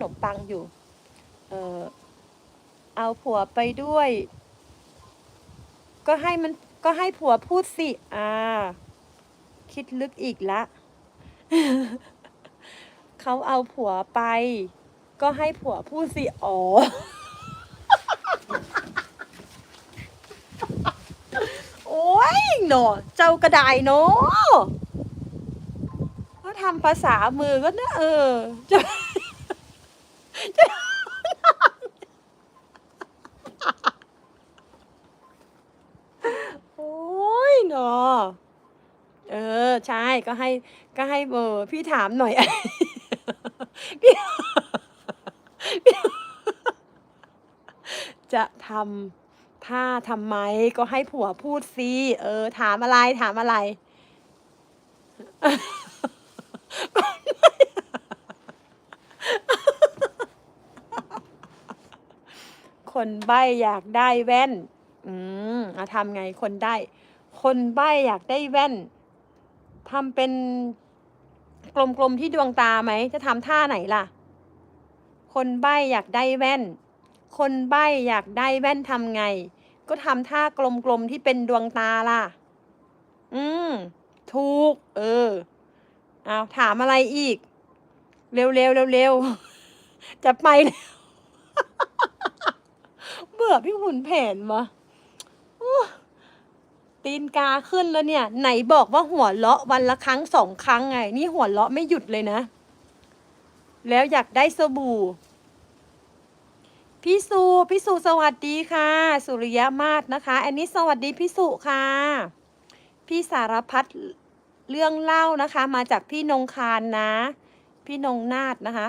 ขนมปังอยู่ เออเอาผัวไปด้วย ก็ให้มันก็ให้ผัวพูดสิ อ่า คิดลึกอีกละ เขาเอาผัวไป ก็ให้ผัวพูดสิ อ๋อ โอ้ยหนอเจ้ากระไดเนาะเขาทำภาษามือก็นะเออจะ โอ้ยนอเออ ใช่ก็ให้ก็ให้เบอร์ พี่ถามหน่อยพี่พี่จะทำถ้าทำไมก็ให้ผัวพูดสิเออ ถามอะไรถามอะไร คนใบ้อยากได้แว่น อืมเอาทำไงคนได้ คนใบ้อยากได้แว่นทำเป็นกลมๆที่ดวงตาไหม จะทำท่าไหนล่ะ คนใบ้อยากได้แว่น คนใบ้อยากได้แว่นทำไง ก็ทำท่ากลมๆที่เป็นดวงตาล่ะ อืม ถูก เออ เอาถามอะไรอีก เร็วๆเร็วๆจะไปแล้ว อพี่หุ่นแผนวะตีนกาขึ้นแล้วเนี่ย ไหนบอกว่าหัวเราะวันละครั้งสองครั้งไง นี่หัวเราะไม่หยุดเลยนะ แล้วอยากได้สบู่ พี่สุพี่สุสวัสดีค่ะ สุริยมาศนะคะ อันนี้สวัสดีพี่สุค่ะ พี่สารพัดเรื่องเล่านะคะ มาจากพี่นงคารนะ พี่นงนาดนะคะ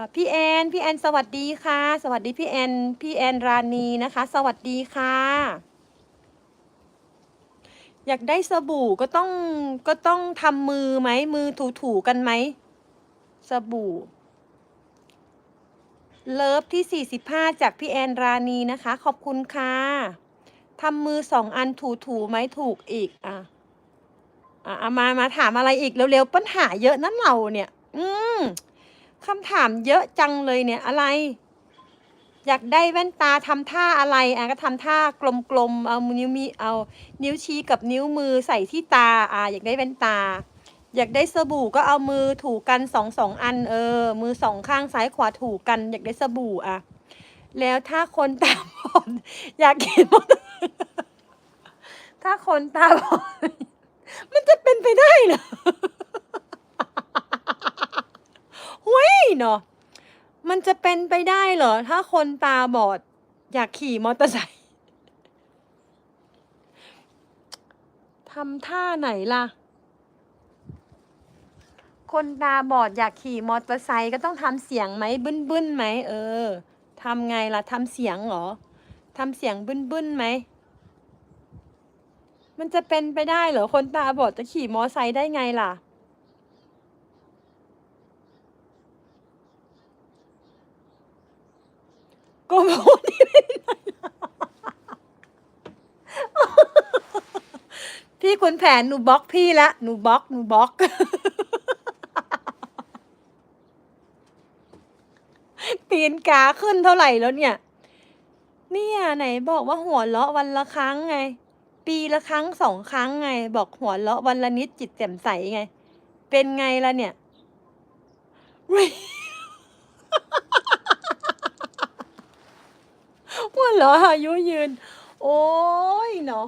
อ่อพี่แอนพี่แอนสวัสดีค่ะ สวัสดีพี่แอนพี่แอนราณีนะคะ สวัสดีค่ะ อยากได้สบู่ก็ต้องก็ต้องทำมือไหมมือถูๆกันไหมสบู่เลิฟที่ 45 จากพี่แอนราณีนะคะ ขอบคุณค่ะทำมือสองอันถูๆไหมถูกอีกอะอะเอามามาถามอะไรอีกเร็วๆปัญหาเยอะนั่นเราเนี่ย อืม คำถามเยอะจังเลยเนี่ยอะไร อยากได้แว่นตาทำท่าอะไรอะก็ทำท่ากลมๆเอานิ้วมีเอานิ้วชี้กับนิ้วมือใส่ที่ตาอะอยากได้แว่นตา อยากได้สบู่ก็เอามือถูกันสองสองอันเออ มือสองข้างซ้ายขวาถูกัน อยากได้สบู่อะแล้วถ้าคนตาบอดอยากเห็นถ้าคนตาบอดมันจะเป็นไปได้เหรอ เนาะมันจะเป็นไปได้เหรอ ถ้าคนตาบอด อยากขี่มอเตอร์ไซค์ทำท่าไหนล่ะ คนตาบอดอยากขี่มอเตอร์ไซค์ก็ต้องทำเสียงไหมบึ้นบึ้นไหมเออทำไงล่ะทำเสียงเหรอทำเสียงบึ้นบึ้นไหมมันจะเป็นไปได้เหรอคนตาบอดจะขี่มอไซค์ได้ไงล่ะ พูดที่ไม่พี่คุณแผนหนูบล็อกพี่ละหนูบล็อกหนูบล็อก ตีนกาขึ้นเท่าไหร่แล้วเนี่ย เนี่ยไหนบอกว่าหัวเราะวันละครั้งไง ปีละครั้งสองครั้งไง บอกหัวเราะวันละนิดจิตแจ่มใสไง เป็นไงล่ะเนี่ย อุ๊ยหัวเราะอายุยืน โอ้ยเนาะ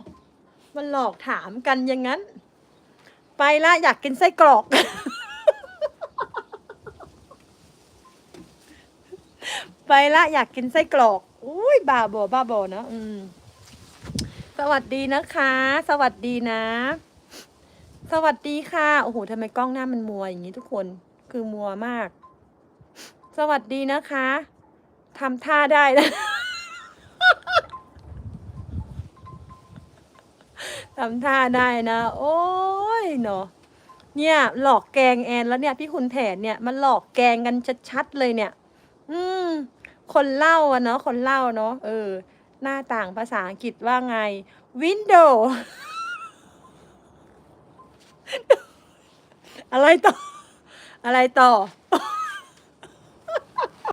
มันหลอกถามกันอย่างนั้น ไปละอยากกินไส้กรอก ไปละอยากกินไส้กรอกอุ้ยบ้าบอบ้าบอนะอืมสวัสดีนะคะ สวัสดีนะ สวัสดีค่ะโอ้โหทำไมกล้องหน้ามันมัวอย่างนี้ทุกคนคือมัวมาก สวัสดีนะคะทำท่าได้นะ ทำท่าได้นะ โอ้ยเนาะเนี่ย หลอกแกงแอนแล้วเนี่ยพี่คุณแผนเนี่ยมันหลอกแกงกันชัดๆเลยเนี่ย อืม คนเล่าอะเนาะคนเล่าเนาะเออ หน้าต่างภาษาอังกฤษว่าไง window อะไรต่อ อะไรต่อ